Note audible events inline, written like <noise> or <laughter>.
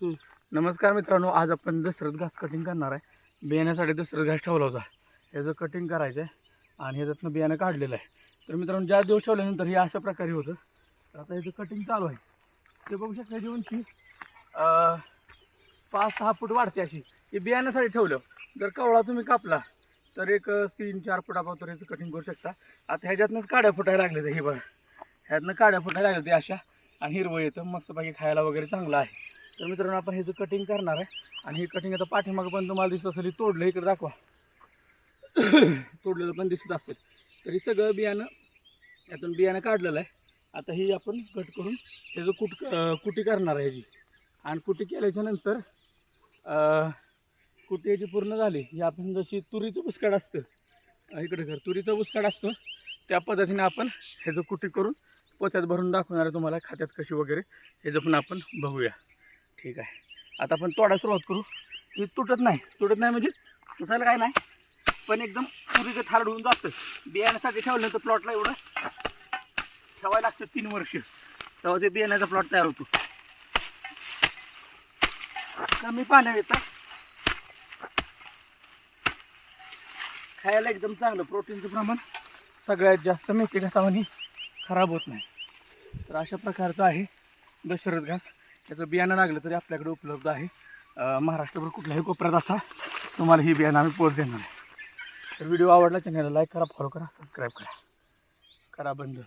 नमस्कार मित्रांनो आज आपण दसरत घास कटिंग करणार आहे. बियाण्यासाठी दसरत घास ठेवला होता. ह्याचं कटिंग करायचं आहे आणि ह्याच्यातनं बियाणं काढलेलं आहे. तर मित्रांनो ज्या दिवस ठेवल्यानंतर हे अशा प्रकारे होतं तर आता ह्याचं कटिंग चालू आहे. ते बघू शकता ह्याची उंची पाच सहा फूट वाढते अशी. हे बियाण्यासाठी ठेवलं. जर कवळा तुम्ही कापला तर एक तीन चार फुटापर्यंत ह्याचं कटिंग करू शकता. आता ह्याच्यातनंच काड्या फुटायला लागले ते हे बघा. ह्यातनं काड्या फुटायला लागले ते अशा. आणि हिरवं येतं मस्तपैकी खायला वगैरे चांगलं आहे. तर मित्रांनो आपण ह्याचं कटिंग करणार आहे आणि हे कटिंग आता पाठीमागं पण तुम्हाला दिसत असेल तोडलं इकडे दाखवा. <coughs> तोडलेलं पण दिसत असेल. तर हे सगळं बियाणं यातून बियाणं काढलेलं आहे. आता ही आपण कट करून ह्याचं कुट कुटी करणार आहे ह्याची. आणि कुटी केल्याच्यानंतर कुटी याची पूर्ण झाली. ही आपण जशी तुरीचं बुसकाड असतं इकडे घर तुरीचं बुसकाड असतं त्या पद्धतीने आपण ह्याचं कुटी करून पोत्यात भरून दाखवणार आहे तुम्हाला खात्यात कशी वगैरे ह्याचं पण आपण बघूया. ठीक आहे. आता आपण तोडायला सुरुवात करू. हे तुटत नाही. तुटत नाही म्हणजे तुटायला काय नाही. पण एकदम तुरीचं थारड होऊन जातं बियाण्यासाठी ठेवलं तर प्लॉटला एवढं. ठेवायला लागतं तीन वर्ष. तेव्हा ते बियाण्याचा प्लॉट तयार होतो. कमी पाण्यात येतं. खायला एकदम चांगलं. प्रोटीनचं प्रमाण सगळ्यात जास्त मेथी घासावानी खराब होत नाही. तर अशा प्रकारचं आहे दशरथ घास. त्याचं बियाणं लागलं तरी आपल्याकडे उपलब्ध आहे. महाराष्ट्रभर कुठल्याही कोपऱ्यात असा तुम्हाला ही बियाणं आम्ही पोच देणार आहे तर व्हिडिओ आवडला चॅनलला लाईक करा फॉलो करा सबस्क्राईब करा. करा बंद.